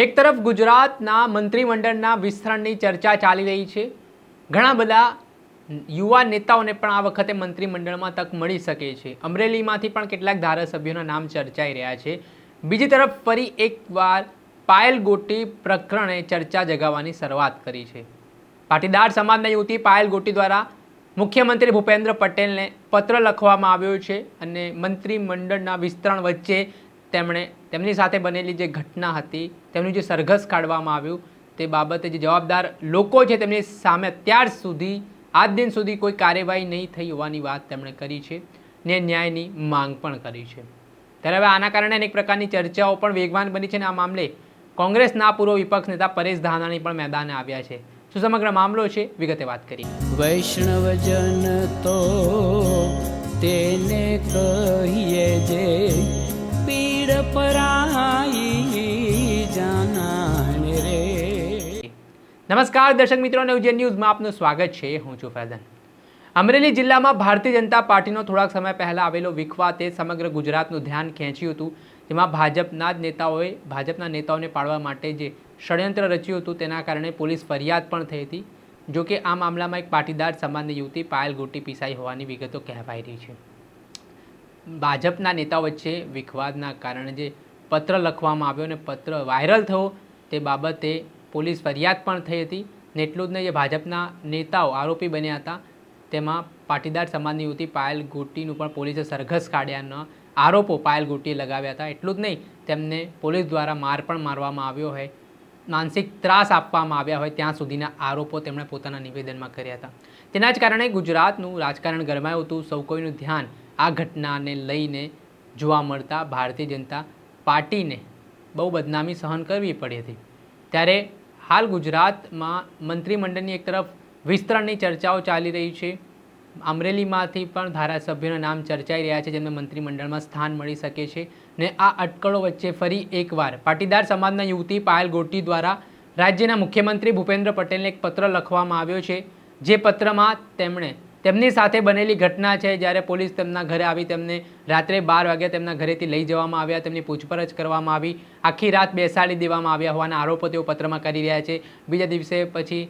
એક તરફ ગુજરાતના મંત્રીમંડળના વિસ્તરણની ચર્ચા ચાલી રહી છે. ઘણા બધા યુવા નેતાઓને પણ આ વખતે મંત્રીમંડળમાં તક મળી શકે છે. અમરેલીમાંથી પણ કેટલાક ધારાસભ્યોના નામ ચર્ચાઈ રહ્યા છે. બીજી તરફ ફરી એકવાર પાયલ ગોટી પ્રકરણે ચર્ચા જગાવવાની શરૂઆત કરી છે. પાટીદાર સમાજના યુવતી પાયલ ગોટી દ્વારા મુખ્યમંત્રી ભૂપેન્દ્ર પટેલને પત્ર લખવામાં આવ્યો છે અને મંત્રીમંડળના વિસ્તરણ વચ્ચે તેમણે તેમની સાથે બનેલી જે ઘટના હતી, તેમનું જે સરઘસ કાઢવામાં આવ્યું, તે બાબતે જે જવાબદાર લોકો છે તેમની સામે અત્યાર સુધી, આજ દિન સુધી કોઈ કાર્યવાહી નહીં થઈ હોવાની વાત તેમણે કરી છે ને ન્યાયની માંગ પણ કરી છે. ત્યારે હવે આના કારણે અનેક પ્રકારની ચર્ચાઓ પણ વેગવાન બની છે અને આ મામલે કોંગ્રેસના પૂર્વ વિપક્ષ નેતા પરેશ ધાનાણી પણ મેદાને આવ્યા છે. શું સમગ્ર મામલો છે? વિગતે વાત કરી વૈષ્ણવજન તો તેને કહીએ જે પીડ પરાઈ રે નમસ્કાર દર્શક મિત્રો નવજન ન્યૂઝમાં આપનું સ્વાગત છે। હું છું ફૈઝન. અમરેલી જિલ્લામાં ભારતીય જનતા પાર્ટીનો થોડાક સમય પહેલાં આવેલો વિખવાતે સમગ્ર ગુજરાતનું ધ્યાન ખેંચ્યું હતું, જેમાં ભાજપના જ નેતાઓએ, ભાજપના નેતાઓને પાડવા માટે જે ષડયંત્ર રચ્યું હતું, તેના કારણે પોલીસ ફરિયાદ પણ થઈ હતી, જોકે આ મામલામાં એક પાટીદાર સમાજની યુવતી પાયલ ગોટી પીસાઈ હોવાની વિગતો કહેવાઈ રહી છે. ભાજપના નેતા વચ્ચે વિખવાદના કારણે જે પત્ર લખવામાં આવ્યો અને પત્ર વાયરલ થયો તે બાબતે પોલીસ ફરિયાદ પણ થઈ હતી. ને એટલું જ નહીં, જે ભાજપના નેતાઓ આરોપી બન્યા હતા, તેમાં પાટીદાર સમાજની યુવતી પાયલ ગોટીનું પણ પોલીસે સરઘસ કાઢ્યાના આરોપો પાયલ ગોટીએ લગાવ્યા હતા. એટલું જ નહીં, તેમને પોલીસ દ્વારા માર પણ મારવામાં આવ્યો હોય, માનસિક ત્રાસ આપવામાં આવ્યા હોય ત્યાં સુધીના આરોપો તેમણે પોતાના નિવેદનમાં કર્યા હતા. તેના જ કારણે ગુજરાતનું રાજકારણ ગરમાયું હતું, સૌ કોઈનું ધ્યાન આ ઘટનાને લઈને જોવા મળતા ભારતીય જનતા પાર્ટીને બહુ બદનામી સહન કરવી પડી હતી. ત્યારે હાલ ગુજરાતમાં મંત્રીમંડળની એક તરફ વિસ્તરણની ચર્ચાઓ ચાલી રહી છે. અમરેલીમાંથી પણ ધારાસભ્યોના નામ ચર્ચાઈ રહ્યા છે, જેમને મંત્રીમંડળમાં સ્થાન મળી શકે છે ને આ અટકળો વચ્ચે ફરી એકવાર પાટીદાર સમાજના યુવતી પાયલ ગોટી દ્વારા રાજ્યના મુખ્યમંત્રી ભૂપેન્દ્ર પટેલને એક પત્ર લખવામાં આવ્યો છે. જે પત્રમાં તેમણે તેમની સાથે બનેલી ઘટના છે, જ્યારે પોલીસ તેમના ઘરે આવી તેમને રાત્રે બાર વાગ્યા તેમના ઘરેથી લઈ જવામાં આવ્યા, તેમની પૂછપરછ કરવામાં આવી, આખી રાત બેસાડી દેવામાં આવ્યા હોવાના આરોપો તેઓ પત્રમાં કરી રહ્યા છે. બીજા દિવસે પછી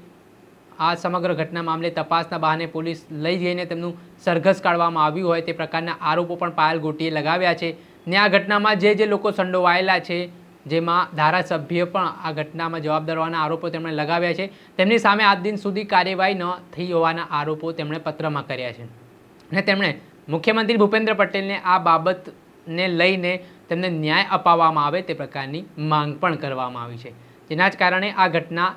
આ સમગ્ર ઘટના મામલે તપાસના બહાને પોલીસ લઈ જઈને તેમનું સરઘસ કાઢવામાં આવ્યું હોય તે પ્રકારના આરોપો પણ પાયલ ગોટીએ લગાવ્યા છે. ને આ ઘટનામાં જે જે લોકો સંડોવાયેલા છે જેમાં ધારાસભ્ય પણ આ ઘટનામાં જવાબદાર હોવાના આરોપો તેમણે લગાવ્યા છે. તેમની સામે આજ દિન સુધી કાર્યવાહી ન થઈ હોવાના આરોપો તેમણે પત્રમાં કર્યા છે. અને તેમણે મુખ્યમંત્રી ભૂપેન્દ્ર પટેલને આ બાબતને લઈને તેમને ન્યાય અપાવવામાં આવે તે પ્રકારની માંગ પણ કરવામાં આવી છે. જેના જ કારણે આ ઘટના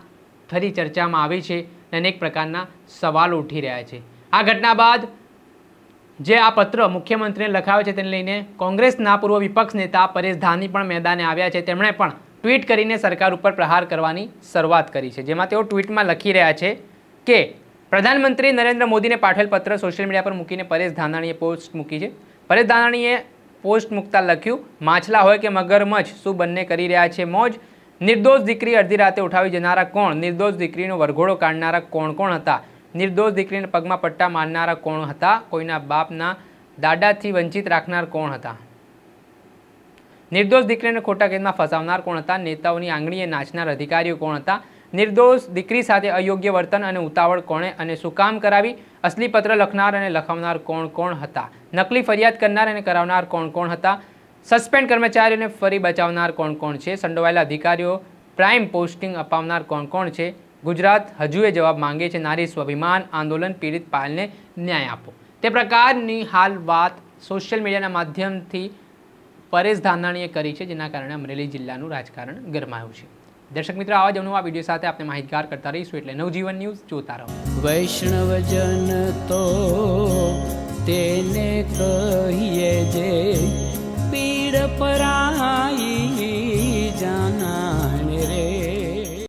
ફરી ચર્ચામાં આવી છે અને અનેક પ્રકારના સવાલો ઉઠી રહ્યા છે. આ ઘટના બાદ જે આ પત્ર મુખ્યમંત્રીને લખાયો છે તેને લઈને કોંગ્રેસના પૂર્વ વિપક્ષ નેતા પરેશ ધાની પણ મેદાને આવ્યા છે. તેમણે પણ ટ્વીટ કરીને સરકાર ઉપર પ્રહાર કરવાની શરૂઆત કરી છે. જેમાં તેઓ ટ્વીટમાં લખી રહ્યા છે કે, પ્રધાનમંત્રી નરેન્દ્ર મોદીને પાઠવેલ પત્ર સોશિયલ મીડિયા પર મૂકીને પરેશ ધાનાણીએ પોસ્ટ મૂકી છે. પરેશ ધાનાણીએ પોસ્ટ મૂકતા લખ્યું, માછલા હોય કે મગરમચ્છ, શું બંને કરી રહ્યા છે મોજ? નિર્દોષ દીકરી અડધી રાતે ઉઠાવી જનારા કોણ? નિર્દોષ દીકરીનો વરઘોડો કાઢનારા કોણ કોણ હતા? નિર્દોષ દીકરીને પગમાં પટ્ટા મારનારા કોણ હતા? કોઈના બાપના દાદાથી વંચિત રાખનાર કોણ હતા? નિર્દોષ દીકરીને ખોટા કેદમાં ફસાવનાર કોણ હતા? નેતાઓની આંગળીએ નાચનાર અધિકારીઓ કોણ હતા? નિર્દોષ દીકરી સાથે અયોગ્ય વર્તન અને ઉતાવળ કોણે અને શું કામ કરાવી? અસલી પત્ર લખનાર અને લખાવનાર કોણ કોણ હતા? નકલી ફરિયાદ કરનાર અને કરાવનાર કોણ કોણ હતા? સસ્પેન્ડ કર્મચારીઓને ફરી બચાવનાર કોણ કોણ છે? સંડોવાયેલા અધિકારીઓ, પ્રાઇમ પોસ્ટિંગ અપાવનાર કોણ કોણ છે? ગુજરાત હજુ એ જવાબ માંગે છે. નારી સ્વાભિમાન આંદોલન પીડિત પાયલને ન્યાય આપો. તે પ્રકારની હાલ વાત સોશિયલ મીડિયાના માધ્યમથી પરેશ ધાનાણીએ કરી છે, જેના કારણે અમરેલી જિલ્લાનું રાજકારણ ગરમાયું છે. દર્શક મિત્રો, આવા જ આ વીડિયો સાથે આપણે માહિતગાર કરતા રહીશું એટલે નવજીવન ન્યૂઝ જોતા રહો. વૈષ્ણવજન તો તેને કહીએ જે પીડ પરાઈ